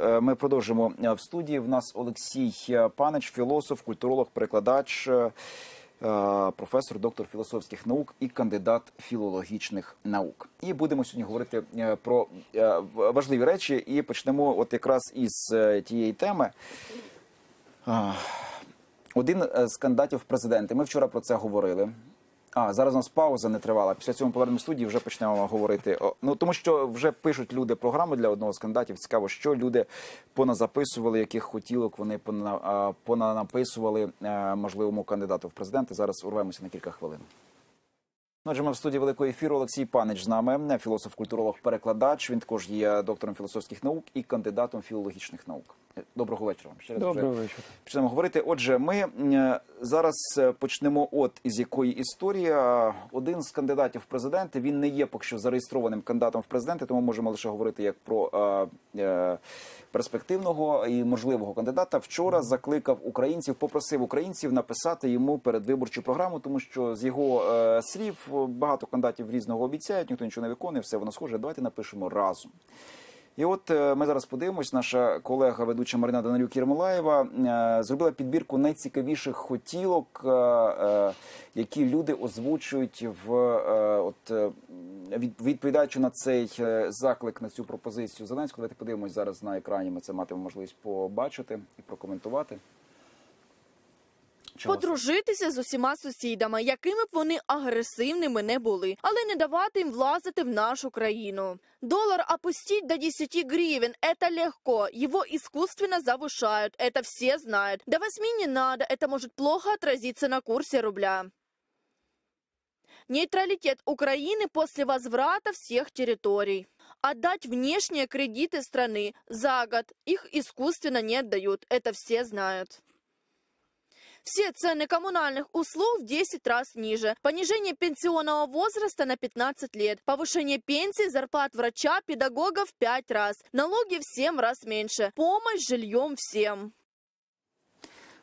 Е, Ми продовжимо е, в студії. В нас Олексій Панич, філософ, культуролог, перекладач, е, професор, доктор філософських наук і кандидат філологічних наук. І будемо сьогодні говорити про важливі речі. І почнемо от якраз із тієї теми. Один з кандидатів в президенти. Ми вчора про це говорили. А зараз у нас пауза не тривала. Після цього повернемо студії. Вже почнемо говорити. Ну тому що вже пишуть люди програму для одного з кандидатів. Цікаво, що люди поназаписували, яких хотілок вони пона- понанаписували е, можливому кандидату в президенти. Зараз урвемося на кілька хвилин. Ну, Отже, ми в студії великого ефіру Олексій Панич з нами, філософ, культуролог, перекладач. Він також є доктором філософських наук і кандидатом філологічних наук. Доброго вечора. Ще раз вже Доброго вечора. почнемо говорити. Отже, ми е, зараз е, почнемо от із якої історії. Один з кандидатів в президенти він не є поки що зареєстрованим кандидатом в президенти, тому можемо лише говорити як про е, е, перспективного і можливого кандидата. Вчора закликав українців, попросив українців написати йому передвиборчу програму, тому що з його е, слів багато кандидатів різного обіцяють, ніхто нічого не виконує, все воно схоже. Давайте напишемо разом. І от е, ми зараз подивимось. Наша колега, ведуча Марина Данилюк Єрмолаєва, е, зробила підбірку найцікавіших хотілок, е, які люди озвучують в от відповідаючи на цей заклик на цю пропозицію Зеленського. Давайте подивимось зараз на екрані. Ми це матимемо можливість побачити і прокоментувати Чого Подружитися з усіма сусідами, якими б вони агресивними не були, але не давати їм влазити в нашу країну. Доллар опустить до 10 гривен – это легко. Его искусственно завышают, это все знают. До 8 не надо, это может плохо отразиться на курсе рубля. Нейтралитет Украины после возврата всех территорий. Отдать внешние кредиты страны за год. Их искусственно не отдают, это все знают. Все цены коммунальных услуг в 10 раз ниже. Понижение пенсионного возраста на 15 лет. Повышение пенсий, зарплат врача, педагогов в 5 раз. Налоги в 7 раз меньше. Помощь жильем всем.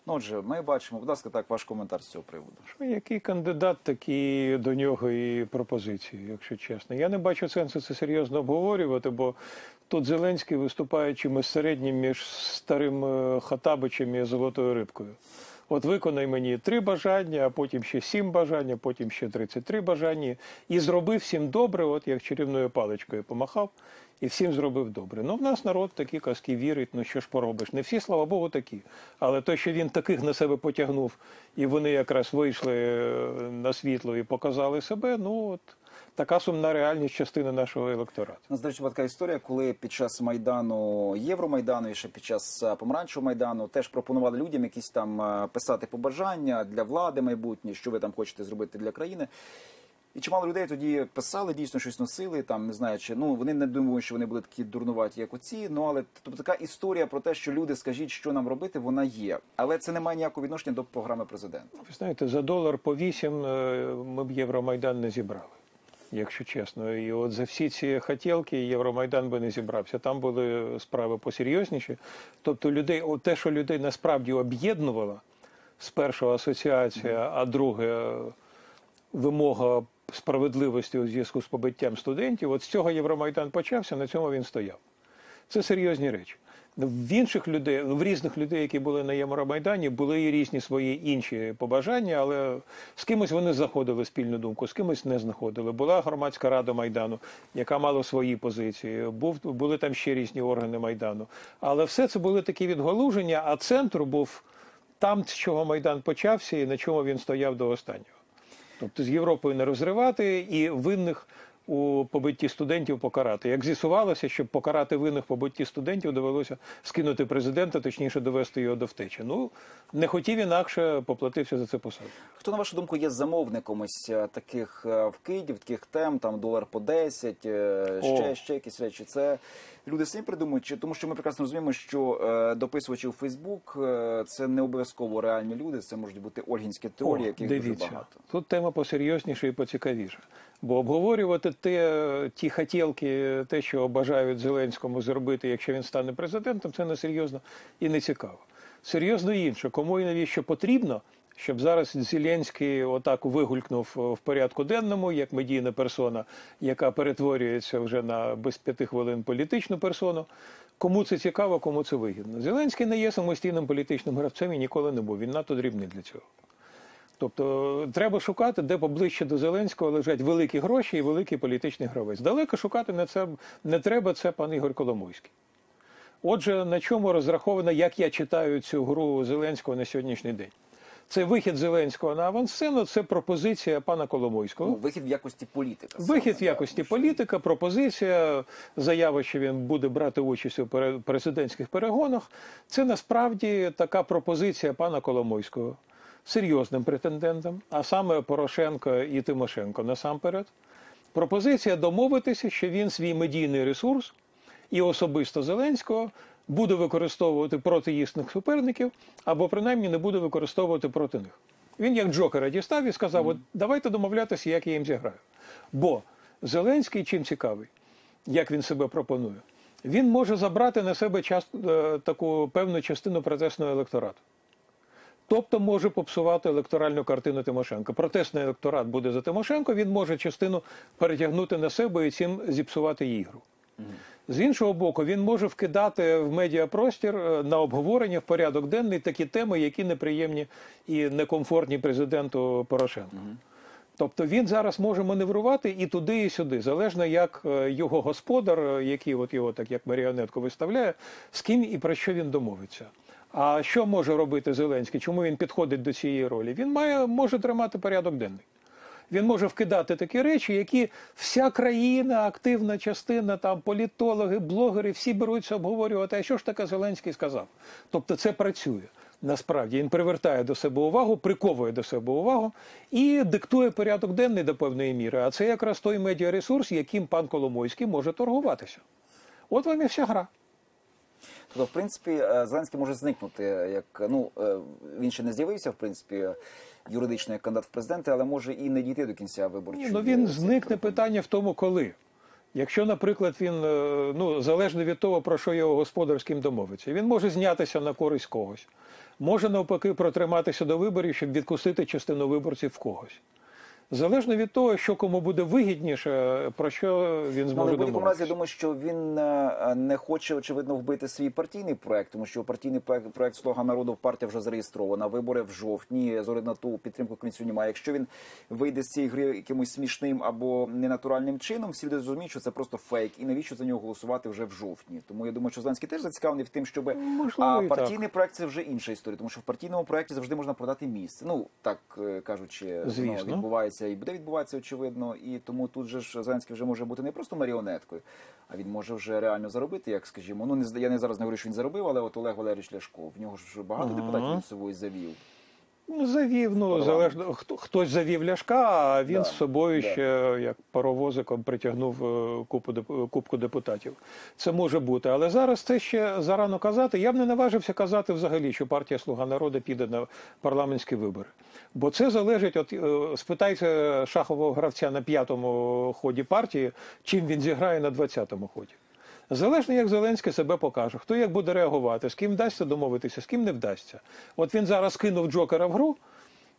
Ну, отже, ми бачимо. Будь ласка, так ваш коментар з цього приводу. Що який кандидат, такі до нього і пропозиції, якщо чесно. Я не бачу сенсу це серйозно обговорювати, бо тут Зеленський виступає чимось середнім між старим е, Хатабичем і золотою рибкою. От виконай мені три бажання, а потім ще сім бажань, а потім ще 33 бажання. І зробив всім добре, от як чарівною паличкою помахав, і всім зробив добре. Ну, в нас народ такі казки вірить, ну що ж поробиш. Не всі, слава Богу, такі. Але те, що він таких на себе потягнув, і вони якраз вийшли е, на світло і показали себе, ну от така сумна реальність частини нашого електорату. У нас, до речі, була така історія, коли під час майдану Євромайдану і ще під час е, помаранчевого майдану теж пропонували людям якісь там е, писати побажання для влади майбутньої, що ви там хочете зробити для країни. І чимало людей тоді писали, дійсно щось носили, там не знаю, чи ну вони не думали, що вони були такі дурнуваті, як оці. Ну але тобто така історія про те, що люди скажіть, що нам робити, вона є. Але це не має ніякого відношення до програми президента. Ви знаєте, за долар по вісім е, ми б Євромайдан не зібрали, якщо чесно. І от за всі ці хотілки Євромайдан би не зібрався. Там були справи посерйозніші. Тобто людей, те, що людей насправді об'єднувало, з першого асоціація, а друге вимога справедливості у зв'язку з побиттям студентів. От з цього Євромайдан почався, на цьому він стояв. Це серйозні речі. В інших людей, в різних людей, які були на Євромайдані, були і різні свої інші побажання, але з кимось вони знаходили спільну думку, з кимось не знаходили. Була громадська рада Майдану, яка мала свої позиції. Був, були там ще різні органи Майдану. Але все це були такі відгалуження, а центр був там, з чого Майдан почався і на чому він стояв до останнього. Тобто з Європою не розривати і винних у побитті студентів покарати. Як з'ясувалося, щоб покарати винних побитті студентів, довелося скинути президента, точніше довести його до втечі. Ну не хотів інакше, поплатився за це посаду. Хто на вашу думку є замовником ось е, таких е, вкидів, таких тем, там долар по 10, е, ще, О. ще якісь речі? Це люди самі придумують, чи тому що ми прекрасно розуміємо, що е, дописувачі у Фейсбук е, це не обов'язково реальні люди, це можуть бути ольгінські теорії, О, яких дивіться, дуже багато. Тут тема посерйозніша і поцікавіша. Бо обговорювати те, ті хотілки, те, що бажають Зеленському зробити, якщо він стане президентом, це не серйозно і не цікаво. Серйозно інше, кому і навіщо потрібно, щоб зараз Зеленський отак вигулькнув в порядку денному, як медійна персона, яка перетворюється вже на без п'яти хвилин політичну персону. Кому це цікаво, кому це вигідно. Зеленський не є самостійним політичним гравцем і ніколи не був. Він надто дрібний для цього. Тобто треба шукати, де поближче до Зеленського лежать великі гроші і великий політичний гравець. Далеко шукати не, це, не треба, це пан Ігор Коломойський. Отже, на чому розраховано, як я читаю цю гру Зеленського на сьогоднішній день? Це вихід Зеленського на авансцену, це пропозиція пана Коломойського. Ну, вихід в якості політика. Вихід в якості так, політика, пропозиція, заява, що він буде брати участь у президентських перегонах. Це насправді така пропозиція пана Коломойського серйозним претендентам, а саме Порошенко і Тимошенко насамперед. Пропозиція домовитися, що він свій медійний ресурс і особисто Зеленського буде використовувати проти їхніх суперників, або принаймні не буде використовувати проти них. Він як Джокера дістав і сказав: от давайте домовлятися, як я їм зіграю. Бо Зеленський чим цікавий, як він себе пропонує, він може забрати на себе час, е, таку певну частину протестного електорату. Тобто може попсувати електоральну картину Тимошенко. Протестний електорат буде за Тимошенко, він може частину перетягнути на себе і цим зіпсувати ігру. З іншого боку, він може вкидати в медіапростір е, на обговорення в порядок денний такі теми, які неприємні і некомфортні президенту Порошенку. Тобто він зараз може маневрувати і туди, і сюди, залежно як е, його господар, е, який от його так як маріонетку виставляє, з ким і про що він домовиться. А що може робити Зеленський? Чому він підходить до цієї ролі? Він має може тримати порядок денний. Він може вкидати такі речі, які вся країна, активна частина, там політологи, блогери, всі беруться обговорювати. А що ж таке Зеленський сказав? Тобто це працює. Насправді він привертає до себе увагу, приковує до себе увагу і диктує порядок денний до певної міри. А це якраз той медіаресурс, яким пан Коломойський може торгуватися. От вам і вся гра. Тобто, в принципі, е, Зеленський може зникнути, як ну е, він ще не з'явився, в принципі, юридично як кандидат в президенти, але може і не дійти до кінця виборчої. Ні, ну він е, зникне питання в тому, коли. Якщо, наприклад, він е, ну залежно від того, про що його господар з ким домовиться, він може знятися на користь когось, може навпаки протриматися до виборів, щоб відкусити частину виборців в когось. Залежно від того, що кому буде вигідніше, про що він але зможе в будь-якому разі я думаю, що він е, не хоче очевидно вбити свій партійний проект, тому що партійний проект, проект Слуга народу партія вже зареєстрована. Вибори в жовтні. З на ту підтримку комісію немає. Якщо він вийде з цієї гри якимось смішним або ненатуральним чином, всі люди зрозуміють, що це просто фейк, і навіщо за нього голосувати вже в жовтні. Тому я думаю, що Зеленський теж зацікавлений в тим, щоб Можливо, а партійний проект це вже інша історія, тому що в партійному проекті завжди можна продати місце. Ну так е, кажучи, Звісно. відбувається і буде відбуватися очевидно. І тому тут же ж Зеленський вже може бути не просто маріонеткою, а він може вже реально заробити, як скажімо. Ну не я не зараз не говорю, що він заробив, але от Олег Валерійович Ляшко. В нього ж багато депутатів від собою завів. Ну, завів, ну залежно хто хтось завів ляшка, а він Да, з собою да. ще як паровозиком притягнув е, купу кубку депутатів. Це може бути, але зараз це ще зарано казати. Я б не наважився казати взагалі, що партія Слуга народу піде на парламентські вибори. Бо це залежить от е, спитайте шахового гравця на п'ятому ході партії, чим він зіграє на двадцятому ході. Залежно, як Зеленський себе покаже, хто як буде реагувати, з ким вдасться домовитися, з ким не вдасться. От він зараз кинув Джокера в гру.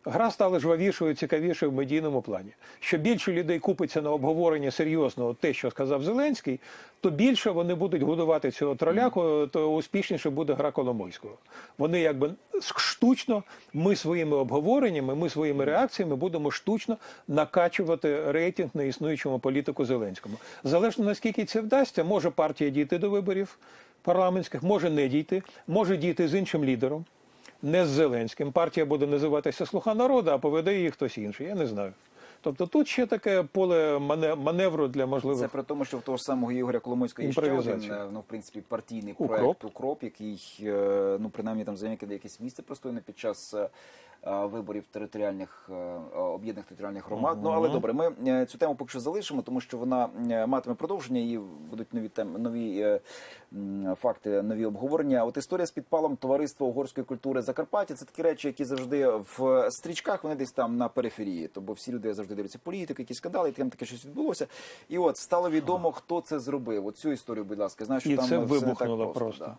Гра стала жвавішою, цікавішою в медійному плані. Що більше людей купиться на обговорення серйозного те, що сказав Зеленський, то більше вони будуть годувати цього троляку, то успішніше буде гра Коломойського. Вони якби штучно, ми своїми обговореннями, ми своїми реакціями будемо штучно накачувати рейтинг на існуючому політику Зеленському. Залежно наскільки це вдасться, може партія дійти до виборів парламентських, може не дійти, може дійти з іншим лідером не з Зеленським. Партія буде називатися Слуга народу, а поведе її хтось інший. Я не знаю. Тобто тут ще таке поле мане- маневру для можливих. Це при тому, що в того ж самого Ігоря Коломойського є ще один, е, ну в принципі, партійний проект Укроп, який е, ну принаймні там займає якесь місце простойне під час. Е, Виборів територіальних е, е, об'єднаних територіальних громад. Ну але добре, ми цю тему поки що залишимо, тому що вона матиме продовження і будуть нові теми, нові факти, нові обговорення. От історія з підпалом товариства угорської культури Закарпаття це такі речі, які завжди в стрічках вони десь там на периферії. Тобто всі люди завжди дивляться політику, якісь скандали, і там таке щось відбулося. І от стало відомо, хто це зробив. От цю історію, будь ласка, знаєш, що І там це все не так просто. просто. да.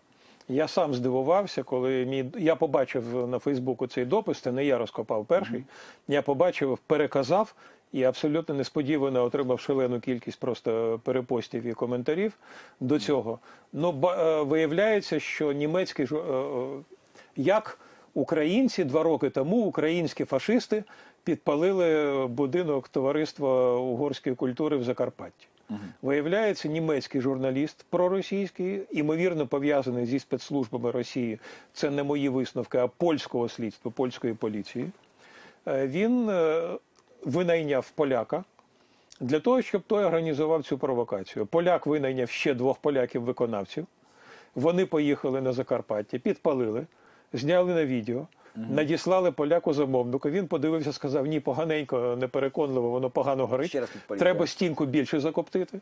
Я сам здивувався, коли мій я побачив на Фейсбуку цей допис. Це не я розкопав перший. Я побачив, переказав і абсолютно несподівано отримав шалену кількість просто перепостів і коментарів до цього. Ну, е, виявляється, що німецький е, е, як українці два роки тому, українські фашисти підпалили будинок товариства угорської культури в Закарпатті. Виявляється, німецький журналіст проросійський, імовірно пов'язаний зі спецслужбами Росії. Це не мої висновки, а польського слідства, польської поліції. Е, Він е, винайняв поляка для того, щоб той організував цю провокацію. Поляк винайняв ще двох поляків-виконавців. Вони поїхали на Закарпаття, підпалили, зняли на відео, надіслали поляку замовнику. Він подивився, сказав: ні, поганенько, непереконливо, воно погано горить. Ще раз Треба стінку більше закоптити.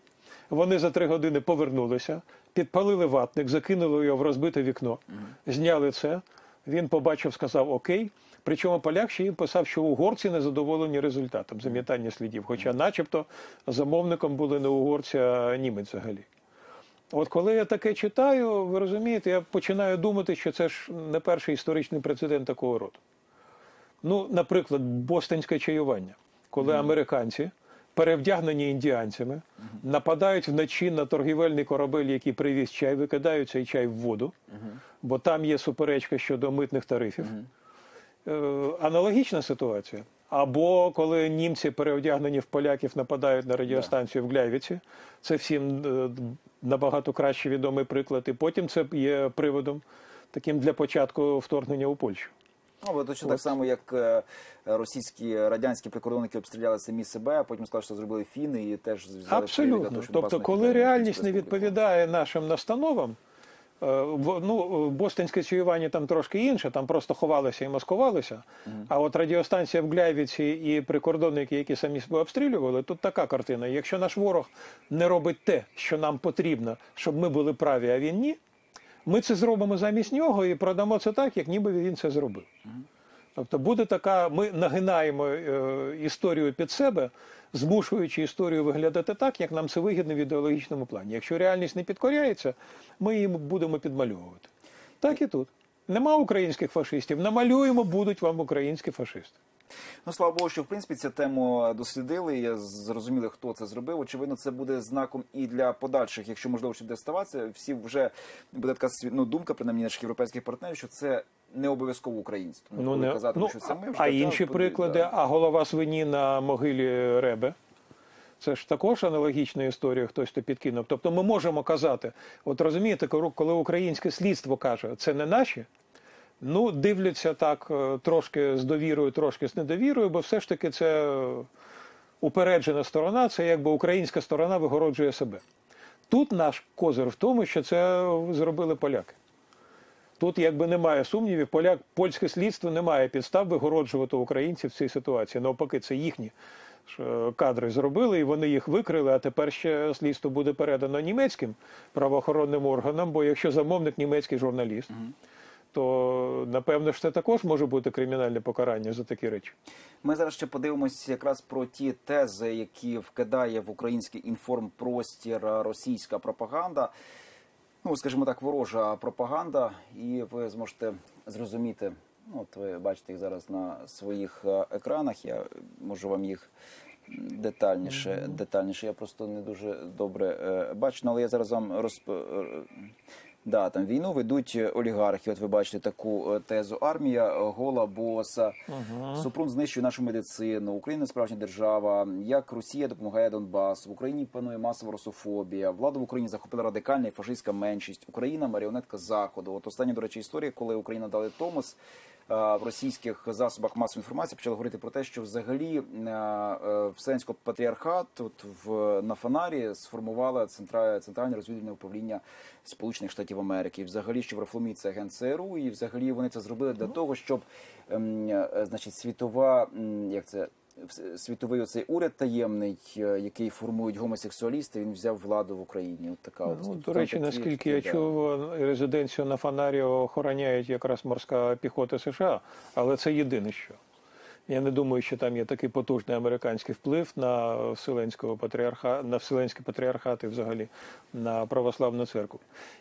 Вони за три години повернулися, підпалили ватник, закинули його в розбите вікно, зняли це. Він побачив, сказав Окей. Причому поляк ще їм писав, що угорці не задоволені результатом замітання слідів. Хоча, начебто, замовником були не угорці, а німець взагалі. От коли я таке читаю, ви розумієте, я починаю думати, що це ж не перший історичний прецедент такого роду. Ну, наприклад, бостонське чаювання, коли американці, перевдягнені індіанцями, нападають вночі на торгівельний корабель, який привіз чай, викидають цей чай в воду, бо там є суперечка щодо митних тарифів. Е, Аналогічна ситуація. Або коли німці переодягнені в поляків нападають на радіостанцію в Гляйвіці, це всім е, набагато краще відомий приклад. І потім це є приводом таким для початку вторгнення у Польщу. Ну, точно так само, як е, російські радянські прикордонники обстріляли самі себе, а потім сказали, що зробили фіни і теж взяли Абсолютно. Тобто, коли реальність не відповідає нашим настановам, ну, бостонське чуювання там трошки інше, там просто ховалися і маскувалися. А от радіостанція в Гляйвіці і прикордонники, які самі себе обстрілювали, тут така картина. Якщо наш ворог не робить те, що нам потрібно, щоб ми були праві, а він ні, ми це зробимо замість нього і продамо це так, як ніби він це зробив. Тобто буде така, ми нагинаємо е, історію під себе, змушуючи історію виглядати так, як нам це вигідно в ідеологічному плані. Якщо реальність не підкоряється, ми її будемо підмальовувати. Так і тут. Нема українських фашистів. Намалюємо, будуть вам українські фашисти. Ну, слава Богу, що в принципі цю тему дослідили. і Зрозуміли, хто це зробив. Очевидно, це буде знаком і для подальших, якщо можливо ще буде ставатися. Всі вже буде така ну, думка, принаймні наших європейських партнерів, що це не обов'язково українці. Тому Ну, не, казати, ну, що це ми вже а інші буде, приклади, да. а голова свині на могилі Ребе. Це ж також аналогічна історія, хтось то підкинув. Тобто ми можемо казати, от розумієте, коли коли українське слідство каже, це не наші, ну дивляться так е, трошки з довірою, трошки з недовірою, бо все ж таки це е, упереджена сторона, це якби українська сторона вигороджує себе. Тут наш козир в тому, що це зробили поляки. Тут якби немає сумнівів, поляк, польське слідство не має підстав вигороджувати українців в цій ситуації. Навпаки, це їхні е, кадри зробили, і вони їх викрили. А тепер ще слідство буде передано німецьким правоохоронним органам. Бо якщо замовник німецький журналіст, то напевно ж це також може бути кримінальне покарання за такі речі. Ми зараз ще подивимося якраз про ті тези, які вкидає в український інформпростір російська пропаганда. Ну, скажімо так, ворожа пропаганда, і ви зможете зрозуміти. ну, От ви бачите їх зараз на своїх е, екранах. Я можу вам їх детальніше. Детальніше. Я просто не дуже добре е, бачу, ну, але я зараз вам розп... е, Да, там війну ведуть олігархи. От ви бачите таку е, тезу. Армія е, гола боса. Супрун знищує нашу медицину. Україна справжня держава. Як Росія допомагає Донбасу? В Україні панує масова русофобія. Владу в Україні захопила радикальна і фашистська меншість. Україна маріонетка заходу. От остання, до речі, історія, коли Україна дали Томос. Е, В російських засобах масової інформації почали говорити про те, що взагалі е, е, Вселенського патріархат тут в на Фанарі сформувала центра, центральне розвідувальне управління Сполучених Штатів Америки. І взагалі, що Варфоломій це агент ЦРУ, і взагалі вони це зробили для того, щоб ем, значить світова як це. Світовий оцей уряд таємний, е, який формують гомосексуалісти, він взяв владу в Україні. От така Ну, от, до речі, наскільки я чув, резиденцію на Фонарі охороняють якраз морська піхота США, але це єдине що. Я не думаю, що там є такий потужний американський вплив на Вселенського патріарха, на Вселенський патріархат і взагалі на православну церкву.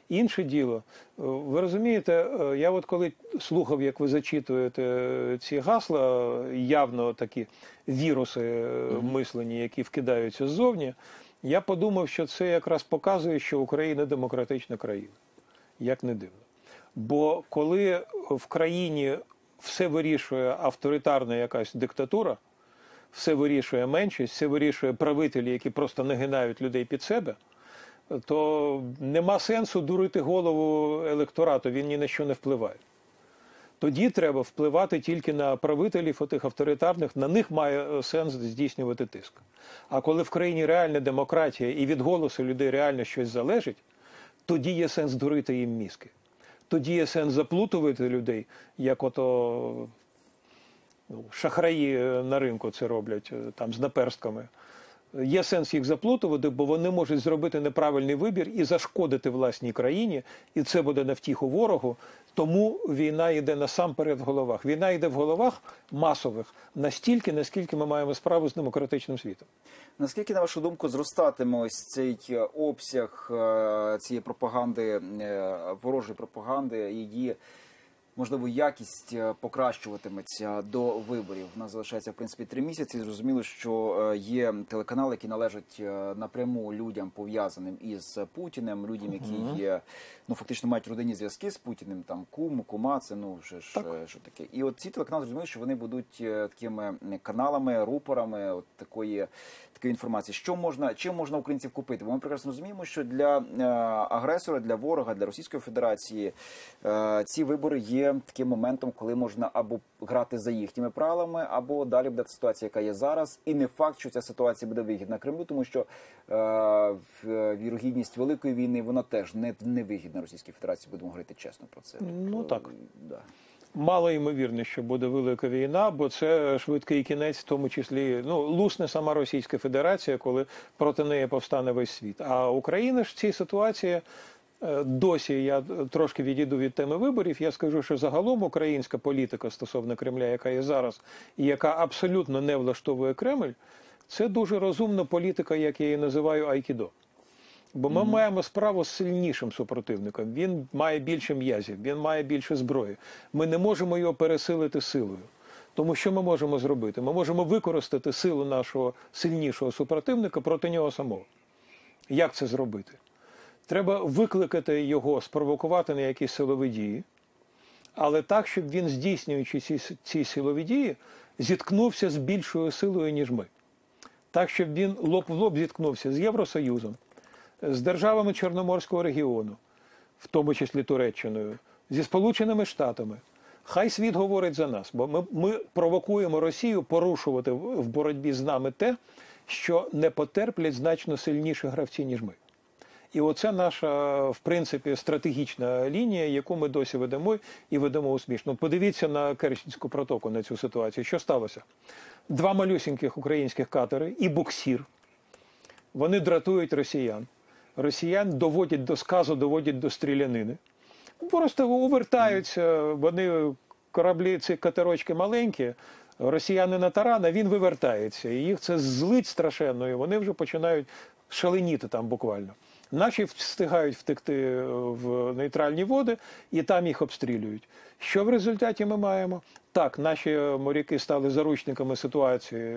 Інше діло, е, ви розумієте, е, я от коли слухав, як ви зачитуєте ці гасла, явно такі віруси е, мислення, які вкидаються ззовні, я подумав, що це якраз показує, що Україна демократична країна, як не дивно. Бо коли в країні все вирішує авторитарна якась диктатура, все вирішує меншість, все вирішує правителі, які просто нагинають людей під себе, то нема сенсу дурити голову електорату, він ні на що не впливає. Тоді треба впливати тільки на правителів отих авторитарних, на них має е, сенс здійснювати тиск. А коли в країні реальна демократія і від голосу людей реально щось залежить, тоді є сенс дурити їм мізки. Тоді є сенс заплутувати людей, як ото ну, шахраї на ринку це роблять е, там з наперстками. Є сенс їх заплутувати, бо вони можуть зробити неправильний вибір і зашкодити власній країні, і це буде на втіху ворогу. Тому війна йде насамперед в головах. Війна йде в головах масових настільки, наскільки ми маємо справу з демократичним світом. Наскільки, на вашу думку, зростатиме ось цей обсяг е, цієї пропаганди, е, ворожої пропаганди, її можливо якість е, покращуватиметься до виборів? У нас залишається в принципі три місяці. Зрозуміло, що е, є телеканали, які належать е, напряму людям пов'язаним із Путіним, людям, які є ну фактично мають родинні зв'язки з Путіним, там кум, кума, це ну вже ж що таке. І от ці телеканали зрозуміли, що вони будуть такими каналами, рупорами от такої такої інформації. Що можна, чим можна українців купити? Бо ми прекрасно розуміємо, що для агресора, для ворога, для Російської Федерації ці вибори є таким моментом, коли можна або грати за їхніми правилами, або далі буде ситуація, яка є зараз, і не факт, що ця ситуація буде вигідна Кремлю, тому що е, вірогідність великої війни вона теж не, не вигідна Російській Федерації. Будемо говорити чесно про це. Ну, Тобто, так. Да. Мало ймовірно, що буде велика війна, бо це швидкий кінець, в тому числі ну лусне сама Російська Федерація, коли проти неї повстане весь світ. А Україна ж в цій ситуації е, досі я трошки відійду від теми виборів. Я скажу, що загалом українська політика стосовно Кремля, яка є зараз, і яка абсолютно не влаштовує Кремль, це дуже розумна політика, як я її називаю айкідо. Бо ми маємо справу з сильнішим супротивником. Він має більше м'язів, він має більше зброї. Ми не можемо його пересилити силою. Тому що ми можемо зробити? Ми можемо використати силу нашого сильнішого супротивника проти нього самого. Як це зробити? Треба викликати його, спровокувати на якісь силові дії, але так, щоб він, здійснюючи ці, ці силові дії, зіткнувся з більшою силою, ніж ми. Так, щоб він лоб в лоб зіткнувся з Євросоюзом, з державами Чорноморського регіону, в тому числі Туреччиною, зі Сполученими Штатами. Хай світ говорить за нас, бо ми, ми провокуємо Росію порушувати в боротьбі з нами те, що не потерплять значно сильніші гравці, ніж ми. І оце наша, в принципі, стратегічна лінія, яку ми досі ведемо і ведемо успішно. Подивіться на Керченську протоку на цю ситуацію. Що сталося? Два малюсіньких українських катери і буксір. Вони дратують росіян. Росіян доводять до сказу, доводять до стрілянини. Просто увертаються, вони кораблі, ці катерочки маленькі, росіяни на таран, а він вивертається. І їх це злить страшенно, і вони вже починають шаленіти там буквально. Наші встигають втекти в нейтральні води і там їх обстрілюють. Що в результаті ми маємо? Так, наші моряки стали заручниками ситуації,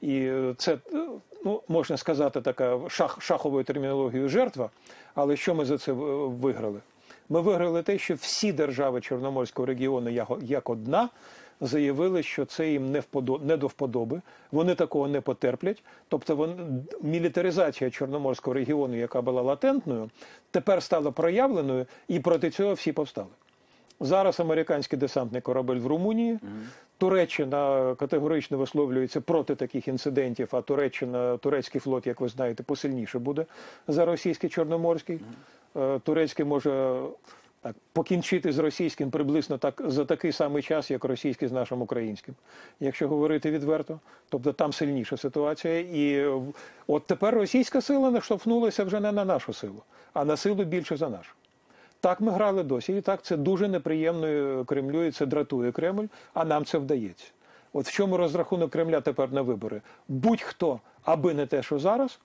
і це ну, можна сказати, така шах, шаховою термінологією жертва. Але що ми за це виграли? Ми виграли те, що всі держави Чорноморського регіону як одна заявили, що це їм не, вподо, не до вподоби, вони такого не потерплять. Тобто вон, мілітаризація Чорноморського регіону, яка була латентною, тепер стала проявленою, і проти цього всі повстали. Зараз американський десантний корабель в Румунії. Туреччина категорично висловлюється проти таких інцидентів, а Туреччина, турецький флот, як ви знаєте, посильніше буде за російський чорноморський. Е, Турецький може так покінчити з російським приблизно так за такий самий час, як російський з нашим українським, якщо говорити відверто. Тобто там сильніша ситуація. І е, от тепер російська сила наштовхнулася вже не на нашу силу, а на силу більше за нашу. Так ми грали досі, і так це дуже неприємно Кремлю, і це дратує Кремль, а нам це вдається. От в чому розрахунок Кремля тепер на вибори? Будь-хто, аби не те, що зараз,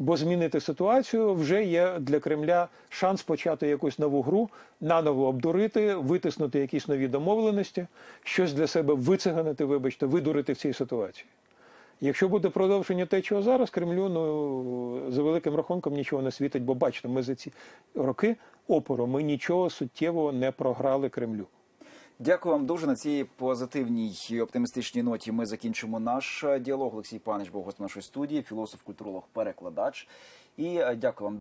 бо змінити ситуацію вже є для Кремля шанс почати якусь нову гру, наново обдурити, витиснути якісь нові домовленості, щось для себе вициганити, вибачте, видурити в цій ситуації. Якщо буде продовження те, чого зараз, Кремлю ну за великим рахунком нічого не світить, бо бачите, ми за ці роки опору ми нічого суттєвого не програли Кремлю. Дякую вам дуже на цій позитивній і оптимістичній ноті. Ми закінчимо наш е, діалог. Олексій Панич був гостем нашої студії, філософ, культуролог, перекладач. І е, дякую вам.